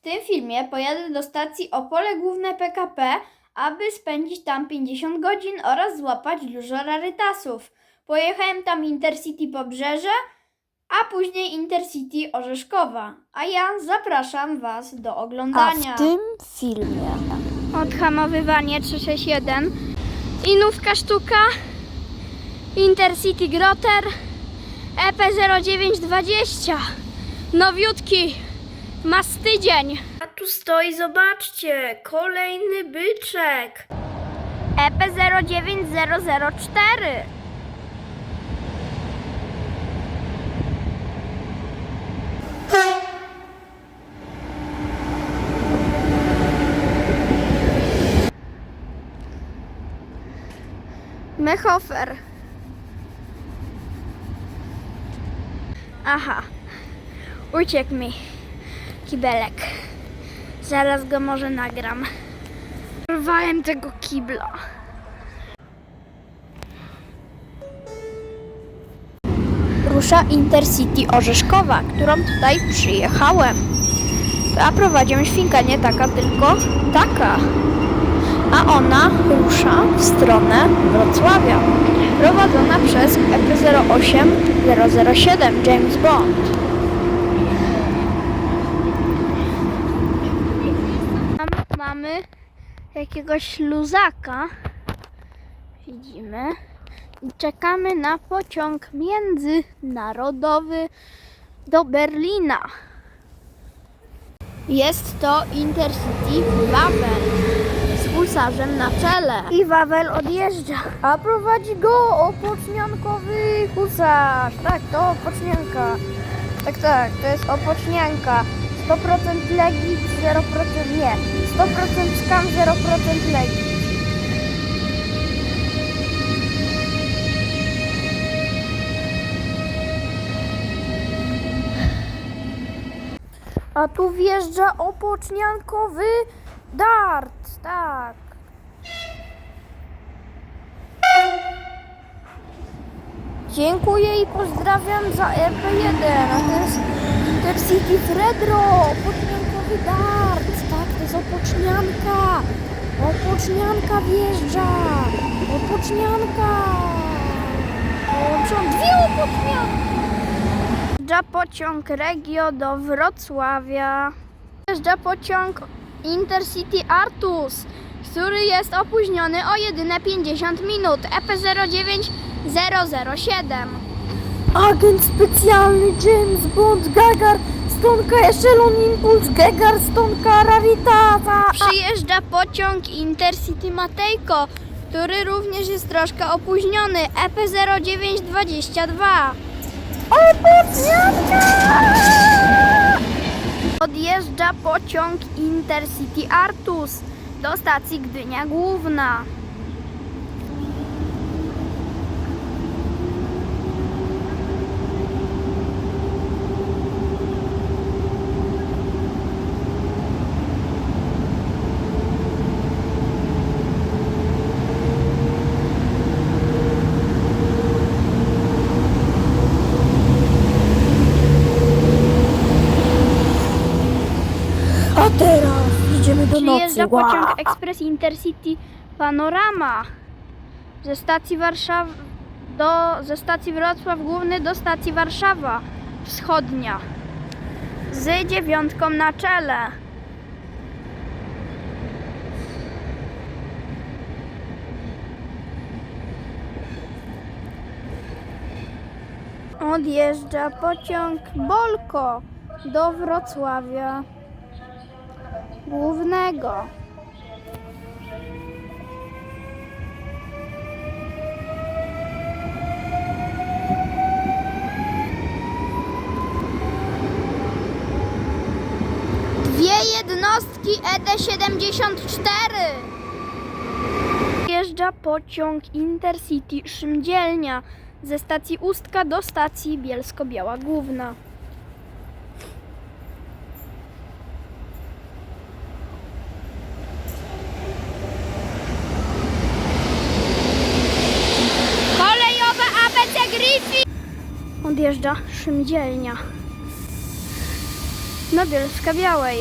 W tym filmie pojadę do stacji Opole Główne PKP, aby spędzić tam 50 godzin oraz złapać dużo rarytasów. Pojechałem tam Intercity Pobrzeże, a później Intercity Orzeszkowa. A ja zapraszam Was do A oglądania. w tym filmie Odhamowywanie 361, Inówka sztuka, Intercity Grotter, E EP0920, nowiutki, ma z tydzień. A tu stoi, zobaczcie, kolejny byczek. E EP09004. Mechofer. Aha. Uciekł mi kibelek. Zaraz go może nagram. Urwałem tego kibla. Rusza Intercity Orzeszkowa, którą tutaj przyjechałem. A prowadzią świnka nie taka, tylko taka a ona rusza w stronę Wrocławia, prowadzona przez E EP08007 James Bond. Tam mamy jakiegoś luzaka, widzimy, i czekamy na pociąg międzynarodowy do Berlina. Jest to Intercity Wawel z husarzem na czele. I Wawel odjeżdża. A prowadzi go opoczniankowy husarz. Tak, to opocznianka. Tak, tak, to jest opocznianka. 100% legit, 0% nie. 100% skam, 0% legit. A tu wjeżdża opoczniankowy dart, tak. Dziękuję i pozdrawiam za EP1. Intercity Fredro, opoczniankowy dart, tak, to jest opocznianka. Opocznianka wjeżdża. Opocznianka. Połączą dwie opocznianki. Wjeżdża pociąg Regio do Wrocławia. Wjeżdża pociąg Intercity Artus, który jest opóźniony o jedyne 50 minut. E EP09007. Agent specjalny James Bond Gagar Stonka Echelon Impulse Gagar Stonka Raritata Przyjeżdża pociąg Intercity Matejko, który również jest troszkę opóźniony. E EP0922. Odjeżdża pociąg Intercity Artus do stacji Gdynia Główna. A teraz idziemy Wow. pociąg Express Intercity Panorama ze stacji Warszawa do, ze stacji Wrocław Główny do stacji Warszawa Wschodnia z dziewiątką na czele. Odjeżdża pociąg Bolko do Wrocławia Głównego. Dwie jednostki E ED74. Jeżdża pociąg Intercity Szymdzielnia ze stacji Ustka do stacji Bielsko-Biała Główna. przejeżdża Szymdzielnia na Bielska Białej.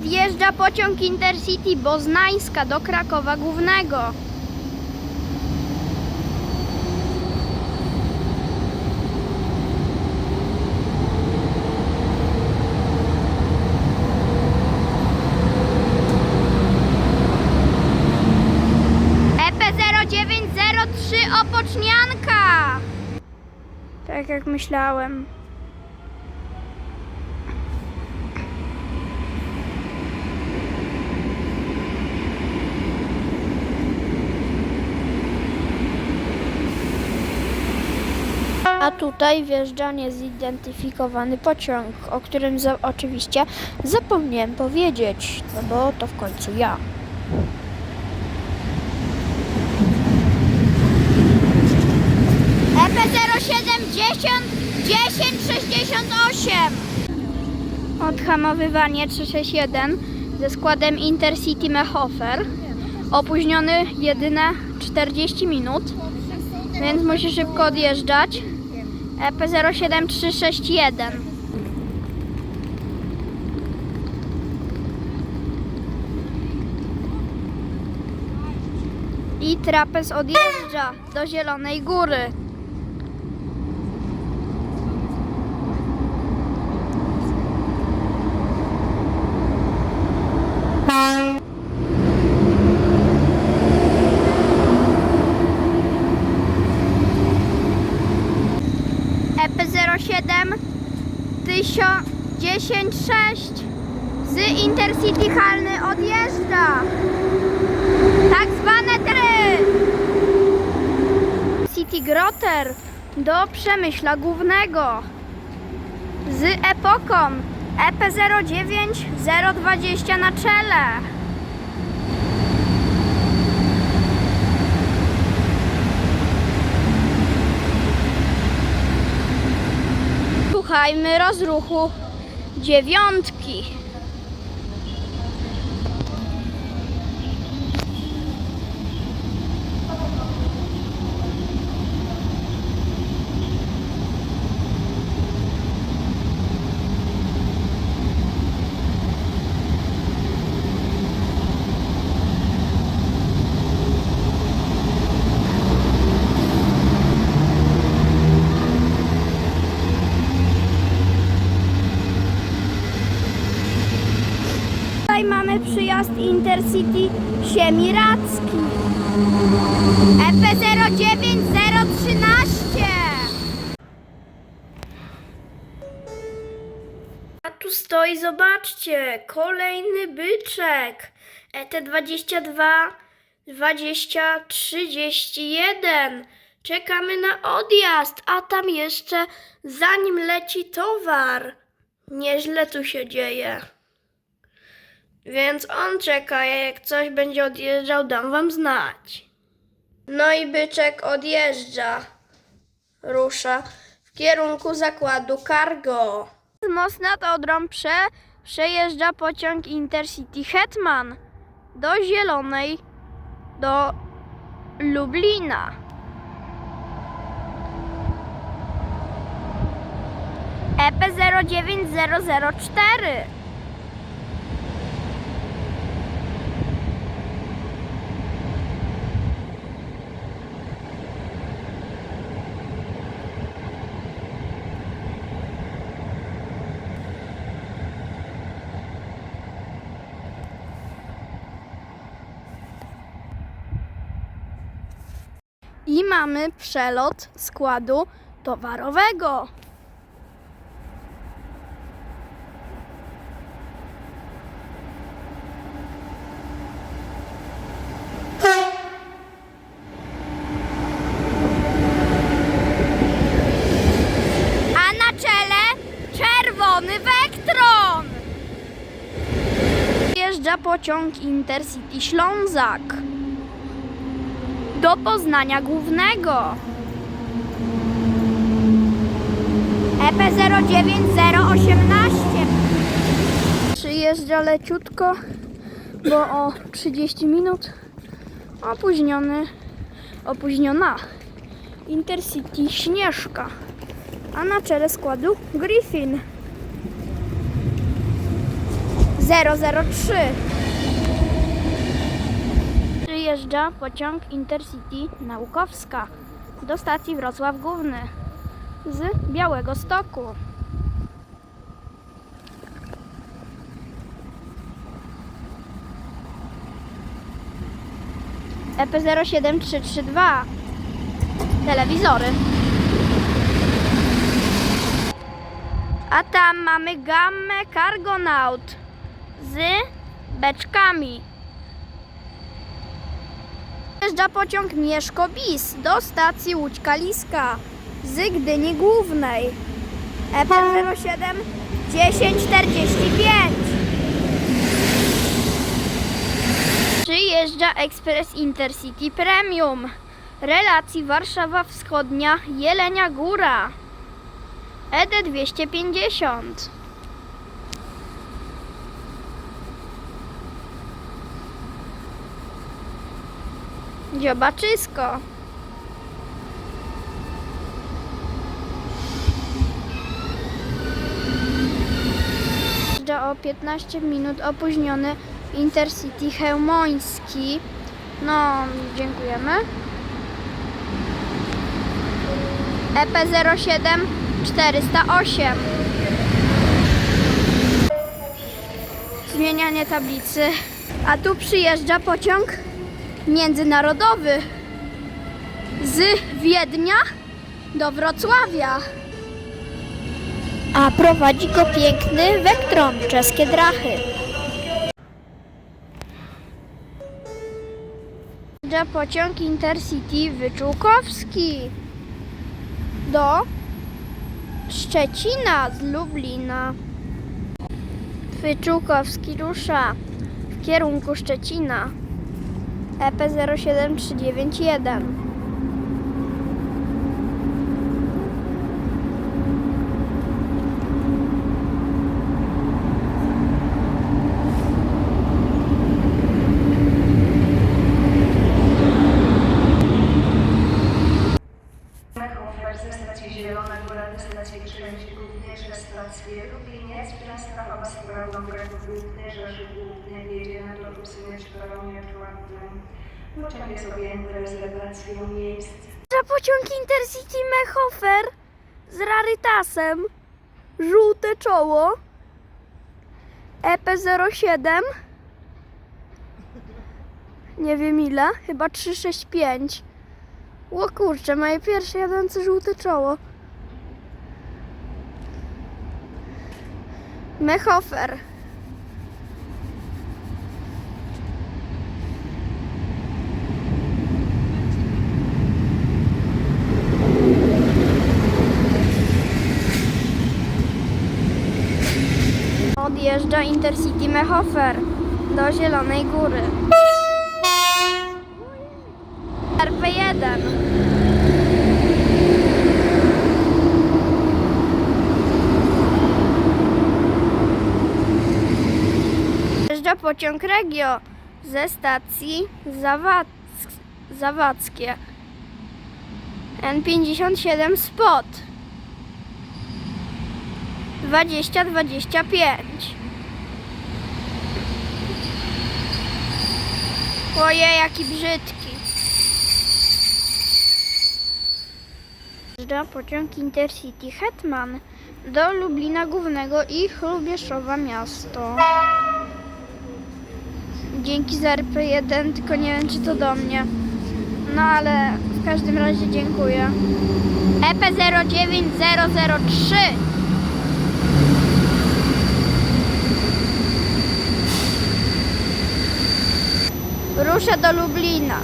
Wjeżdża pociąg Intercity Boznańska do Krakowa Głównego. Jak myślałem. A tutaj wjeżdża niezidentyfikowany pociąg, o którym za, oczywiście zapomniałem powiedzieć, no bo to w końcu ja. 1068 Odhamowywanie 361 ze składem Intercity Mehofer. Opóźniony jedyne 40 minut więc musi szybko odjeżdżać. E EP07361 i trapez odjeżdża do Zielonej Góry. EP07 10106 z Intercity Halny odjeżdża. Tak zwane try. City Grotter do Przemyśla Głównego z epoką E EP09 020 na czele. Słuchajmy rozruchu dziewiątki. Tutaj przyjazd Intercity Siemiradzki. E EP09013. A tu stoi, zobaczcie, kolejny byczek. E ET22 20 31. Czekamy na odjazd, a tam jeszcze zanim leci towar. Nieźle tu się dzieje. Więc on czeka, jak coś będzie odjeżdżał, dam wam znać. No i byczek odjeżdża. Rusza w kierunku zakładu cargo. Z most nad Odrą prze, przejeżdża pociąg Intercity Hetman do Zielonej, do Lublina. E EP09004 I mamy przelot składu towarowego. Vectron. Jeżdża pociąg Intercity Ślązak do Poznania Głównego. E EP09018 Przyjeżdża leciutko, bo o 30 minut opóźniony, opóźniona Intercity Śnieżka, a na czele składu Griffin z 003. Przyjeżdża pociąg Intercity Naukowska do stacji Wrocław Główny z Białego Stoku. E EP07332 Telewizory. A tam mamy gammę Cargonaut z beczkami. Jeżdża pociąg Mieszko-Bis do stacji Łódź Kaliska z Gdyni Głównej. E EP07 1045. Przyjeżdża ekspres Intercity Premium relacji Warszawa Wschodnia Jelenia Góra. ED 250. Dziobaczysko. O 15 minut opóźniony Intercity Chełmoński. No, dziękujemy. E EP07 408. Zmienianie tablicy. A tu przyjeżdża pociąg międzynarodowy z Wiednia do Wrocławia. A prowadzi go piękny Vectron, czeskie drachy. Przyjeżdża pociąg Intercity Wyczółkowski do Szczecina z Lublina. Wyczółkowski rusza w kierunku Szczecina. E EP07391. Hofer ze stacji Zielona Góra do stacji Przemyśl Główny, stacje Lubliniec, Częstochowa, Kraków Główny, Rzeszów Główny, jedzie na autobusy w Koronie czwartym. Pociąg jest objęty rezerwacją miejsc. Za pociąg Intercity Mechofer z rarytasem. Żółte czoło. E EP07. Nie wiem ile, chyba 365. O kurczę, moje pierwsze jadące żółte czoło. Mechofer. Odjeżdża Intercity Mechofer do Zielonej Góry. RP1. Odjeżdża pociąg Regio ze stacji Zawac Zawadzkie. N57 Spot. 20-25. Ojej, jaki brzydki. Jeżdża pociąg Intercity Hetman do Lublina Głównego i Chlubieszowa Miasto. Dzięki za RP1, tylko nie wiem czy to do mnie. No ale w każdym razie dziękuję. E EP09003 Ruszę do Lublina.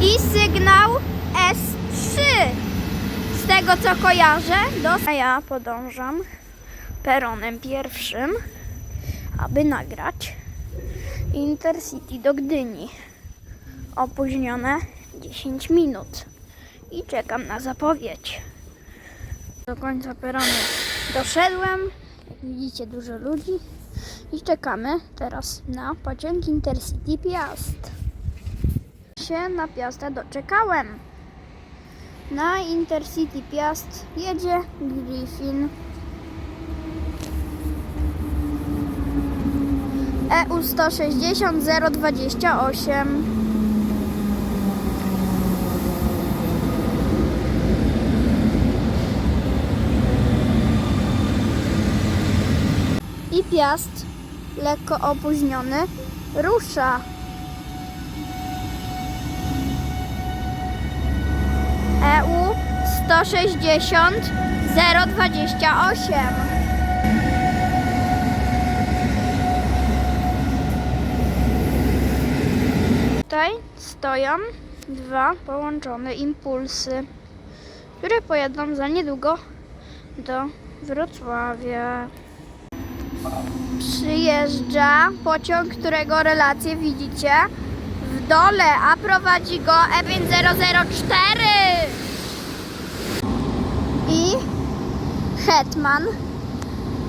I sygnał S3. Z tego co kojarzę, do... A ja podążam peronem pierwszym, aby nagrać Intercity do Gdyni. Opóźnione 10 minut. I czekam na zapowiedź. Do końca peronu doszedłem. Jak widzicie, dużo ludzi. I czekamy teraz na pociąg Intercity Piast. Się na Piasta doczekałem. Na Intercity Piast jedzie Griffin. EU 160 028. I Piast, lekko opóźniony, rusza. 160 028. Tutaj stoją dwa połączone impulsy, które pojadą za niedługo do Wrocławia. Przyjeżdża pociąg, którego relację widzicie w dole, a prowadzi go E E5004. I Hetman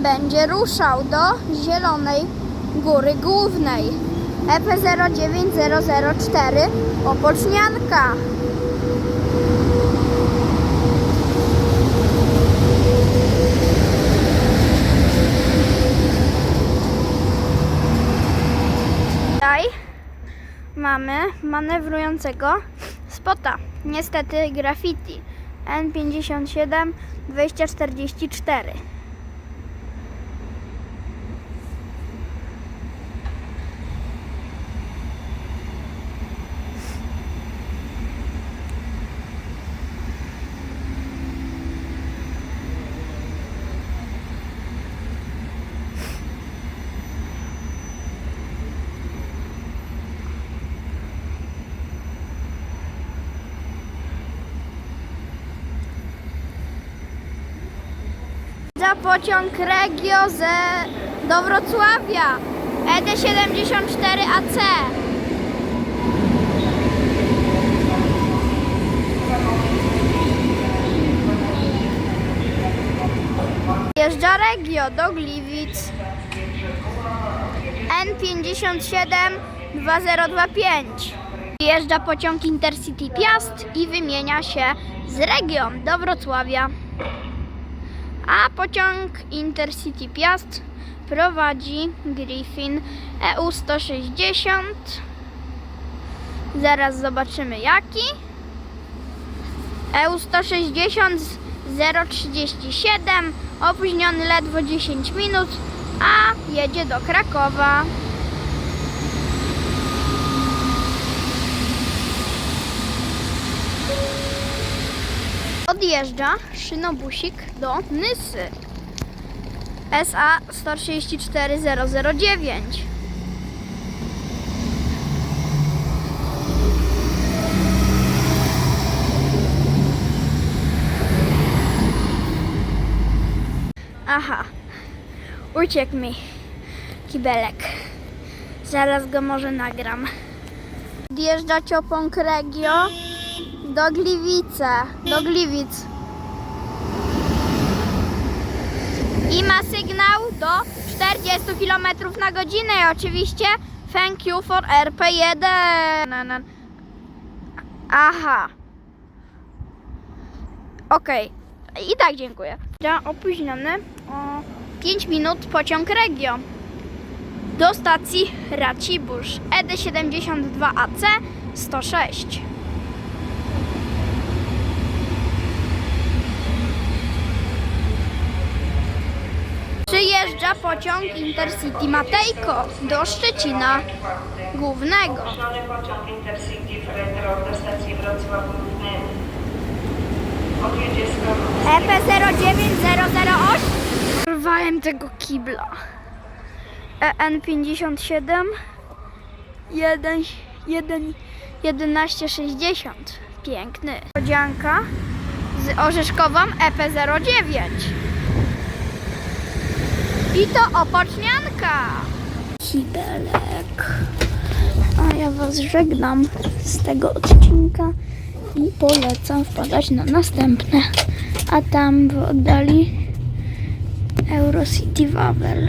będzie ruszał do Zielonej Góry Głównej. E EP09004 Opocznianka. Tutaj mamy manewrującego spota. Niestety graffiti. N57 2044. Pociąg Regio ze, do Wrocławia. E ED74AC. Jeżdża Regio do Gliwic. N57 2025. Jeżdża pociąg Intercity Piast i wymienia się z Regio do Wrocławia. A pociąg Intercity Piast prowadzi Griffin E EU 160. Zaraz zobaczymy jaki. E EU 160 037, opóźniony ledwo 10 minut, a jedzie do Krakowa. Odjeżdża szynobusik do Nysy. SA 134009. Aha, uciekł mi kibelek. Zaraz go może nagram. Odjeżdża ciopąk Regio do Gliwice, do Gliwic. I ma sygnał do 40 km na godzinę. Oczywiście thank you for RP1. Na, na. Aha. Okej. I tak dziękuję. Opóźniony o 5 minut pociąg Regio do stacji Racibórz E ED72AC 106. Przyjeżdża pociąg Intercity Matejko do Szczecina Głównego. Opóźniony pociąg Intercity Fredro do stacji Wrocław Główny. Odjedzie z Krakowa. EP09008 Urwałem tego kibla E EN57 1, 1, 1160 Piękny Chodzianka z orzeszkową E EP09 I to opocznianka Kibelek A ja was żegnam z tego odcinka i polecam wpadać na następne. A tam w oddali Eurocity Wawel.